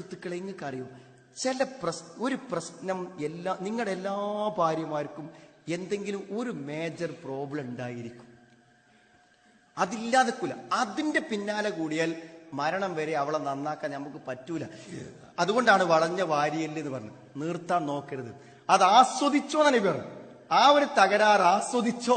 സുഹൃത്തുക്കളെ നിങ്ങൾക്ക് അറിയൂ ചില പ്രശ് ഒരു പ്രശ്നം എല്ലാ നിങ്ങളുടെ എല്ലാ ഭാര്യമാർക്കും എന്തെങ്കിലും ഒരു മേജർ പ്രോബ്ലം ഉണ്ടായിരിക്കും. അതില്ലാതെ കൂല അതിന്റെ പിന്നാലെ കൂടിയാൽ മരണം വരെ അവളെ നന്നാക്കാൻ നമുക്ക് പറ്റൂല. അതുകൊണ്ടാണ് വളഞ്ഞ വാരിയൽ എന്ന് പറഞ്ഞു നിർത്താൻ നോക്കരുത്. അത് ആസ്വദിച്ചോ പറഞ്ഞു ആ ഒരു തകരാറ് ആസ്വദിച്ചോ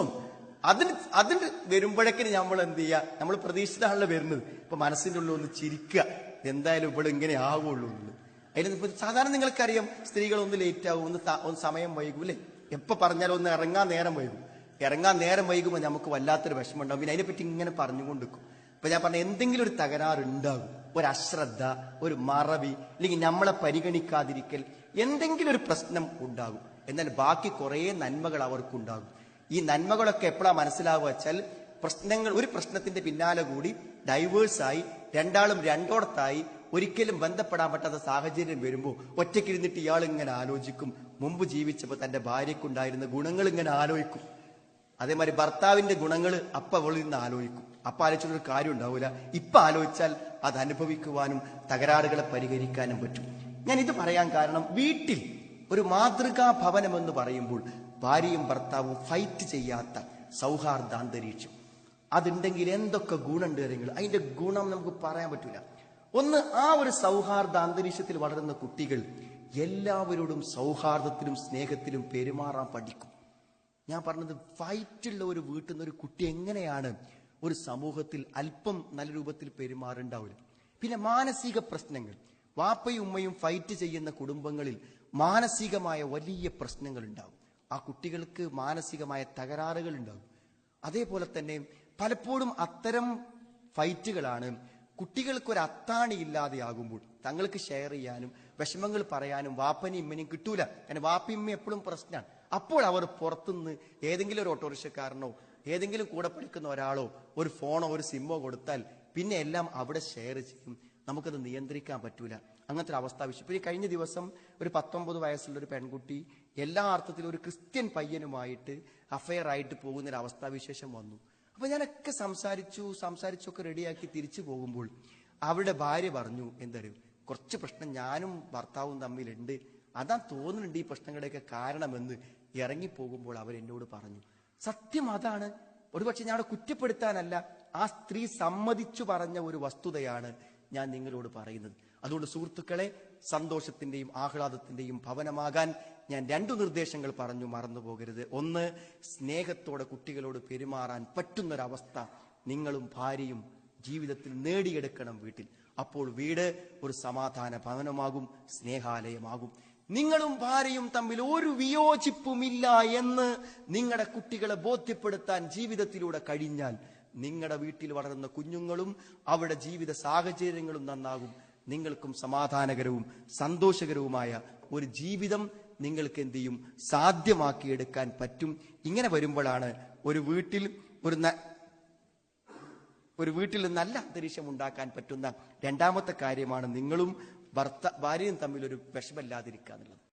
അതിന് അതിന് വരുമ്പോഴേക്കിന് നമ്മൾ എന്ത് ചെയ്യുക നമ്മൾ പ്രതീക്ഷിച്ചാണല്ലോ വരുന്നത്. ഇപ്പൊ മനസ്സിന്റെ ഉള്ളിൽ ഒന്ന് ചിരിക്കുക. എന്തായാലും ഇവിടെ ഇങ്ങനെ ആവുള്ളൂ എന്നുള്ളത്. ഇപ്പൊ സാധാരണ നിങ്ങൾക്കറിയാം സ്ത്രീകൾ ഒന്ന് ലേറ്റ് ആകും ഒന്ന് ഒന്ന് സമയം വൈകും അല്ലേ? എപ്പോ പറഞ്ഞാലും ഒന്ന് ഇറങ്ങാൻ നേരം വൈകും. ഇറങ്ങാൻ നേരം വൈകുമ്പോൾ നമുക്ക് വല്ലാത്തൊരു വിഷമം ഉണ്ടാവും പിന്നെ അതിനെപ്പറ്റി ഇങ്ങനെ പറഞ്ഞുകൊണ്ടിരിക്കും. ഇപ്പൊ ഞാൻ പറഞ്ഞ എന്തെങ്കിലും ഒരു തകരാറുണ്ടാകും ഒരു അശ്രദ്ധ ഒരു മറവി അല്ലെങ്കിൽ നമ്മളെ പരിഗണിക്കാതിരിക്കൽ എന്തെങ്കിലും ഒരു പ്രശ്നം ഉണ്ടാകും. എന്നാൽ ബാക്കി കുറേ നന്മകൾ അവർക്കുണ്ടാകും. ഈ നന്മകളൊക്കെ എപ്പോഴാണ് മനസ്സിലാവുക വെച്ചാൽ പ്രശ്നങ്ങൾ ഒരു പ്രശ്നത്തിന്റെ പിന്നാലെ കൂടി ഡൈവേഴ്സായി രണ്ടാളും രണ്ടോടത്തായി ഒരിക്കലും ബന്ധപ്പെടാൻ പറ്റാത്ത സാഹചര്യം വരുമ്പോൾ ഒറ്റയ്ക്കിരുന്നിട്ട് ഇയാൾ ഇങ്ങനെ ആലോചിക്കും. മുമ്പ് ജീവിച്ചപ്പോൾ തന്റെ ഭാര്യയ്ക്കുണ്ടായിരുന്ന ഗുണങ്ങൾ ഇങ്ങനെ ആലോചിക്കും. അതേമാതിരി ഭർത്താവിന്റെ ഗുണങ്ങൾ അപ്പ അവളിൽ നിന്ന് ആലോചിക്കും. അപ്പ ആലോചിച്ചൊരു കാര്യം ഉണ്ടാവില്ല ഇപ്പൊ ആലോചിച്ചാൽ അത് അനുഭവിക്കുവാനും തകരാറുകളെ പരിഹരിക്കാനും പറ്റും. ഞാൻ ഇത് പറയാൻ കാരണം വീട്ടിൽ ഒരു മാതൃകാ ഭവനം എന്ന് പറയുമ്പോൾ ഭാര്യയും ഭർത്താവും ഫൈറ്റ് ചെയ്യാത്ത സൗഹാർദ്ദ അന്തരീക്ഷം. അതുണ്ടെങ്കിൽ എന്തൊക്കെ ഗുണമുണ്ട് കാര്യങ്ങൾ അതിന്റെ ഗുണം നമുക്ക് പറയാൻ പറ്റില്ല ഒന്ന് ആ ഒരു സൗഹാർദ്ദ അന്തരീക്ഷത്തിൽ വളരുന്ന കുട്ടികൾ എല്ലാവരോടും സൗഹാർദ്ദത്തിലും സ്നേഹത്തിലും പെരുമാറാൻ പഠിക്കും. ഞാൻ പറഞ്ഞത് ഫൈറ്റുള്ള ഒരു വീട്ടിൽ നിന്ന് ഒരു കുട്ടി എങ്ങനെയാണ് ഒരു സമൂഹത്തിൽ അല്പം നല്ല രൂപത്തിൽ പെരുമാറുണ്ടാവില്ല പിന്നെ മാനസിക പ്രശ്നങ്ങൾ. വാപ്പയും ഉമ്മയും ഫൈറ്റ് ചെയ്യുന്ന കുടുംബങ്ങളിൽ മാനസികമായ വലിയ പ്രശ്നങ്ങൾ ഉണ്ടാവും ആ കുട്ടികൾക്ക് മാനസികമായ തകരാറുകൾ ഉണ്ടാവും അതേപോലെ തന്നെ പലപ്പോഴും അത്തരം ഫൈറ്റുകളാണ് കുട്ടികൾക്ക് ഒരു അത്താണി ഇല്ലാതെയാകുമ്പോൾ തങ്ങൾക്ക് ഷെയർ ചെയ്യാനും വിഷമങ്ങൾ പറയാനും വാപ്പനും ഇമ്മനെയും കിട്ടൂല. കാരണം വാപ്പയും എപ്പോഴും പ്രശ്നമാണ്. അപ്പോൾ അവർ പുറത്തുനിന്ന് ഏതെങ്കിലും ഒരു ഓട്ടോറിക്ഷക്കാരനോ ഏതെങ്കിലും കൂടെ പഠിക്കുന്ന ഒരാളോ ഒരു ഫോണോ ഒരു സിമ്മോ കൊടുത്താൽ പിന്നെ എല്ലാം അവിടെ ഷെയർ ചെയ്യും. നമുക്കത് നിയന്ത്രിക്കാൻ പറ്റൂല. അങ്ങനത്തെ ഒരു അവസ്ഥ വിഷയം. ഇപ്പൊ ഈ കഴിഞ്ഞ ദിവസം ഒരു പത്തൊമ്പത് വയസ്സുള്ള ഒരു പെൺകുട്ടി എല്ലാ അർത്ഥത്തിലും ഒരു ക്രിസ്ത്യൻ പയ്യനുമായിട്ട് അഫയർ ആയിട്ട് പോകുന്ന ഒരു അവസ്ഥാവിശേഷം വന്നു. അപ്പൊ ഞാനൊക്കെ സംസാരിച്ചു സംസാരിച്ചൊക്കെ റെഡിയാക്കി തിരിച്ചു പോകുമ്പോൾ അവരുടെ ഭാര്യ പറഞ്ഞു എന്തറിയും കുറച്ച് പ്രശ്നം ഞാനും ഭർത്താവും തമ്മിലുണ്ട്. അതാ തോന്നുന്നുണ്ട് ഈ പ്രശ്നങ്ങളുടെയൊക്കെ കാരണമെന്ന്. ഇറങ്ങിപ്പോകുമ്പോൾ അവർ എന്നോട് പറഞ്ഞു സത്യം അതാണ്. ഒരുപക്ഷെ ഞാൻ കുറ്റപ്പെടുത്താനല്ല. ആ സ്ത്രീ സമ്മതിച്ചു പറഞ്ഞ ഒരു വസ്തുതയാണ് ഞാൻ നിങ്ങളോട് പറയുന്നത്. അതുകൊണ്ട് സുഹൃത്തുക്കളെ സന്തോഷത്തിന്റെയും ആഹ്ലാദത്തിന്റെയും ഭവനമാകാൻ ഞാൻ രണ്ടു നിർദ്ദേശങ്ങൾ പറഞ്ഞു മറന്നു പോകരുത് ഒന്ന് സ്നേഹത്തോടെ കുട്ടികളോട് പെരുമാറാൻ പറ്റുന്നൊരവസ്ഥ നിങ്ങളും ഭാര്യയും ജീവിതത്തിൽ നേടിയെടുക്കണം വീട്ടിൽ. അപ്പോൾ വീട് ഒരു സമാധാന ഭവനമാകും സ്നേഹാലയമാകും. നിങ്ങളും ഭാര്യയും തമ്മിൽ ഒരു വിയോജിപ്പുമില്ല എന്ന് നിങ്ങളുടെ കുട്ടികളെ ബോധ്യപ്പെടുത്താൻ ജീവിതത്തിലൂടെ കഴിഞ്ഞാൽ നിങ്ങളുടെ വീട്ടിൽ വളരുന്ന കുഞ്ഞുങ്ങളും അവരുടെ ജീവിത സാഹചര്യങ്ങളും നന്നാകും. നിങ്ങൾക്കും സമാധാനകരവും സന്തോഷകരവുമായ ഒരു ജീവിതം നിങ്ങൾക്ക് എന്ത് ചെയ്യും? സാധ്യമാക്കിയെടുക്കാൻ പറ്റും. ഇങ്ങനെ വരുമ്പോഴാണ് ഒരു വീട്ടിൽ ഒരു ഒരു വീട്ടിൽ നല്ല അന്തരീക്ഷം ഉണ്ടാക്കാൻ പറ്റുന്ന രണ്ടാമത്തെ കാര്യമാണ് നിങ്ങളും ഭർത്ത ഭാര്യയും തമ്മിൽ ഒരു വിഷമല്ലാതിരിക്കുക എന്നുള്ളത്.